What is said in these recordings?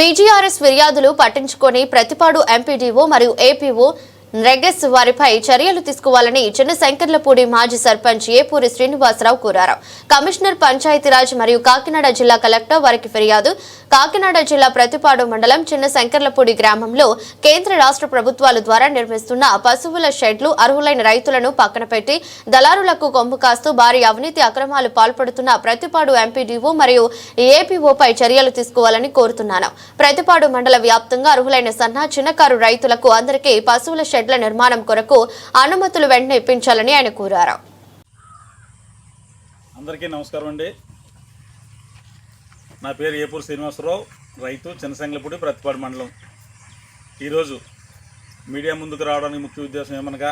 PGRS ఫిర్యాదులు పట్టించుకొని Prathipadu MPDO మరియు ఏపీఓ రెగెస్ వారిపై చర్యలు తీసుకోవాలని చిన్నశంకర్లపూడి మాజీ సర్పంచ్ ఏపూరి శ్రీనివాసరావు కోరారు. కమిషనర్ పంచాయతీరాజ్ మరియు కాకినాడ జిల్లా కలెక్టర్ వారికి ఫిర్యాదు. కాకినాడ జిల్లా ప్రతిపాడు మండలం చిన్నశంకర్లపూడి గ్రామంలో కేంద్ర రాష్ట్ర ప్రభుత్వాల ద్వారా నిర్మిస్తున్న పశువుల షెడ్లు అర్హులైన రైతులను పక్కన పెట్టి దళారులకు కొమ్ము కాస్తూ భారీ అవినీతి అక్రమాలు పాల్పడుతున్న ప్రతిపాడు ఎంపీడీఓ మరియు ఏపీఓపై చర్యలు తీసుకోవాలని కోరుతున్నాను. ప్రతిపాడు మండల వ్యాప్తంగా అర్హులైన సన్న చిన్నకారు రైతులకు అందరికీ పశువుల షెడ్ల నిర్మాణం కొరకు అనుమతులు వెంటనే ఇప్పించాలని ఆయన కోరారు. అందరికీ నమస్కారం అండి. నా పేరు ఏపూరు శ్రీనివాసరావు రైతు చిన్నసంగలపూడి ప్రతిపాడు మండలం. ఈరోజు మీడియా ముందుకు రావడానికి ముఖ్య ఉద్దేశం ఏమనగా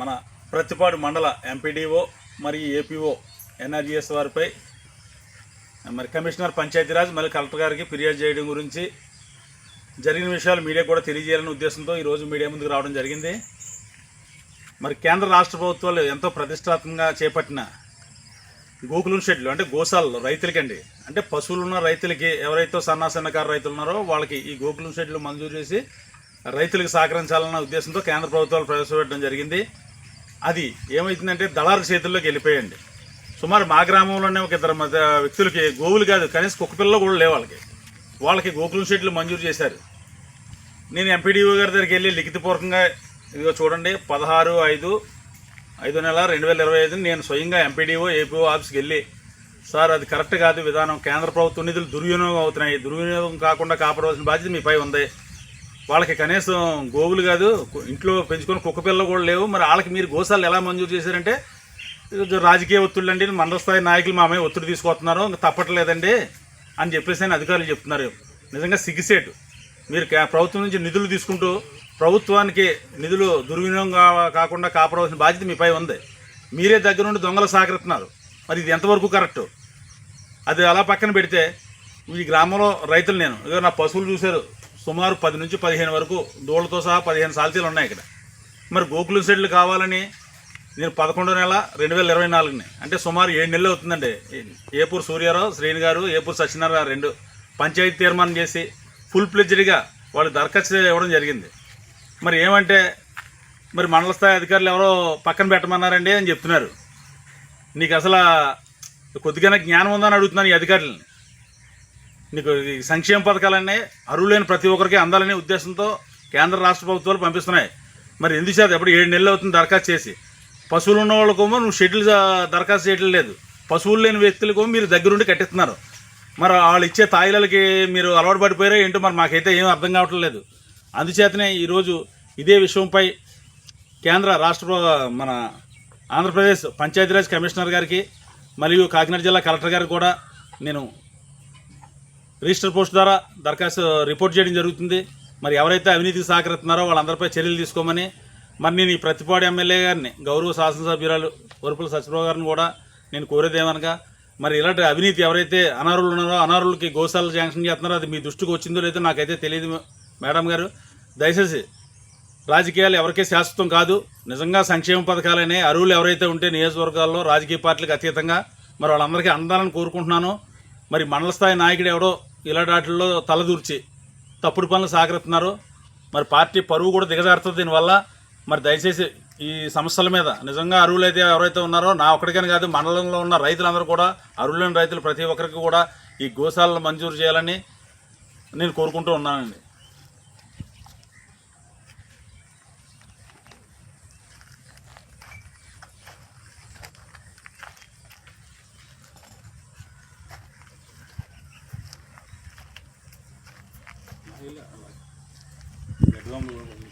మన ప్రతిపాడు మండల ఎంపీడీఓ మరియు ఏపీఓ ఎన్ఆర్జీఎస్ వారిపై మరి కమిషనర్ పంచాయతీరాజ్ మరియు కలెక్టర్ గారికి ఫిర్యాదు చేయడం గురించి జరిగిన విషయాలు మీడియా కూడా తెలియజేయాలనే ఉద్దేశంతో ఈరోజు మీడియా ముందుకు రావడం జరిగింది. మరి కేంద్ర రాష్ట్ర ప్రభుత్వాలు ఎంతో ప్రతిష్టాత్మకంగా చేపట్టిన గోకులం షెడ్లు అంటే గోశాలలో రైతులకండి. అంటే పశువులు ఉన్న రైతులకి ఎవరైతే సన్నా సన్నకారు రైతులు ఉన్నారో వాళ్ళకి ఈ గోకులం షెడ్లు మంజూరు చేసి రైతులకు సహకరించాలన్న ఉద్దేశంతో కేంద్ర ప్రభుత్వాలు ప్రవేశపెట్టడం జరిగింది. అది ఏమైతుందంటే దళారు చేతుల్లోకి వెళ్ళిపోయండి. సుమారు మా గ్రామంలోనే ఒక ఇద్దరు మధ్య వ్యక్తులకి గోవులు కాదు కనీసం కుక్క పిల్లలు కూడా లేవు వాళ్ళకి. వాళ్ళకి గోకులం షెడ్లు మంజూరు చేశారు. నేను ఎంపీడీఓ గారి దగ్గరికి వెళ్ళి లిఖితపూర్వకంగా ఇదిగో చూడండి పదహారు ఐదు ఐదు నెల రెండు వేల ఇరవై ఐదు నేను స్వయంగా ఎంపీడీఓ ఏపీఓ ఆఫీస్కి వెళ్ళి సార్ అది కరెక్ట్ కాదు విధానం కేంద్ర ప్రభుత్వ నిధులు దుర్వినియోగం అవుతున్నాయి. దుర్వినియోగం కాకుండా కాపాడవలసిన బాధ్యత మీపై ఉంది. వాళ్ళకి కనీసం గోవులు కాదు ఇంట్లో పెంచుకొని కుక్క పిల్లలు కూడా లేవు. మరి వాళ్ళకి మీరు గోశాలు ఎలా మంజూరు చేశారంటే రాజకీయ ఒత్తిళ్ళు అండి. మండల స్థాయి నాయకులు మా అమ్మాయి ఒత్తిడి తీసుకొస్తున్నారు ఇంకా తప్పట్లేదండి. అని చెప్పేసి అని అధికారులు చెప్తున్నారు. నిజంగా సిగ్గుసేటు. మీరు ప్రభుత్వం నుంచి నిధులు తీసుకుంటూ ప్రభుత్వానికి నిధులు దుర్వినియోగం కాకుండా కాపాడవలసిన బాధ్యత మీపై ఉంది. మీరే దగ్గర నుండి దొంగలు సహకరిస్తున్నారు మరి ఇది ఎంతవరకు కరెక్ట్? అది అలా పక్కన పెడితే ఈ గ్రామంలో రైతులు నేను. ఇక నా పశువులు చూశారు. సుమారు పది నుంచి పదిహేను వరకు దూడలతో సహా పదిహేను సాల్తీలు ఉన్నాయి ఇక్కడ. మరి గోకులు సెడ్లు కావాలని నేను పదకొండో నెల రెండు వేల ఇరవై నాలుగుని. అంటే సుమారు ఏడు నెలలు అవుతుందండి. ఏపూర్ సూర్యారావు శ్రేణి గారు ఏపూర్ సత్యనారాయణ రెండు పంచాయతీ తీర్మానం చేసి ఫుల్ ప్లెజ్డ్గా వాళ్ళు దరఖాస్తు ఇవ్వడం జరిగింది. మరి ఏమంటే మరి మండల స్థాయి అధికారులు ఎవరో పక్కన పెట్టమన్నారండి అని చెప్తున్నారు. నీకు అసలు కొద్దిగానే జ్ఞానం ఉందని అడుగుతున్నాను ఈ అధికారులని. నీకు సంక్షేమ పథకాలన్నీ అరువులేని ప్రతి ఒక్కరికి అందాలనే ఉద్దేశంతో కేంద్ర రాష్ట్ర ప్రభుత్వాలు పంపిస్తున్నాయి. మరి ఎందుకు చేత? ఎప్పుడు ఏడు నెలలు అవుతుంది దరఖాస్తు చేసి. పశువులు ఉన్న వాళ్ళకేమో నువ్వు షెడ్యూల్ దరఖాస్తు చేయడం లేదు. పశువులు లేని వ్యక్తులకేమో మీరు దగ్గరుండి కట్టిస్తున్నారు. మరి వాళ్ళు ఇచ్చే తాయిలకి మీరు అలవాటు పడిపోయారో ఏంటో మరి మాకైతే ఏం అర్థం కావట్లేదు అందుచేతనే ఈరోజు ఇదే విషయంపై కేంద్ర రాష్ట్ర మన ఆంధ్రప్రదేశ్ పంచాయతీరాజ్ కమిషనర్ గారికి మరియు కాకినాడ జిల్లా కలెక్టర్ గారికి కూడా నేను రిజిస్టర్ పోస్ట్ ద్వారా దరఖాస్తు రిపోర్ట్ చేయడం జరుగుతుంది. మరి ఎవరైతే అవినీతికి సహకరిస్తున్నారో వాళ్ళందరిపై చర్యలు తీసుకోమని మరి నేను ఈ ప్రతిపాడు ఎమ్మెల్యే గారిని గౌరవ శాసనసభ్యురాలు వరుపుల సత్యప్రభు గారిని కూడా నేను కోరేదేమనగా మరి ఇలాంటి అవినీతి ఎవరైతే అనర్హులు ఉన్నారో అనర్హులకి గోశాల శాంక్షన్ చేస్తున్నారో అది మీ దృష్టికి వచ్చిందో లేదో నాకైతే తెలియదు మేడం గారు. దయచేసి రాజకీయాలు ఎవరికీ శాశ్వతం కాదు. నిజంగా సంక్షేమ పథకాలనే అరువులు ఎవరైతే ఉంటే నియోజకవర్గాల్లో రాజకీయ పార్టీలకు అతీతంగా మరి వాళ్ళందరికీ అందాలని కోరుకుంటున్నాను. మరి మండల స్థాయి నాయకుడు ఎవడో ఇలాంటి వాటిల్లో తలదూర్చి తప్పుడు పనులు సాగరిస్తున్నారు మరి పార్టీ పరువు కూడా దిగజారుతుంది దీనివల్ల. మరి దయచేసి ఈ సమస్యల మీద నిజంగా అరువులు అయితే ఎవరైతే ఉన్నారో నా ఒక్కడికని కాదు మండలంలో ఉన్న రైతులందరూ కూడా అరువులైన రైతులు ప్రతి ఒక్కరికి కూడా ఈ గోశాలను మంజూరు చేయాలని నేను కోరుకుంటూ ఉన్నానండి. గడ్డి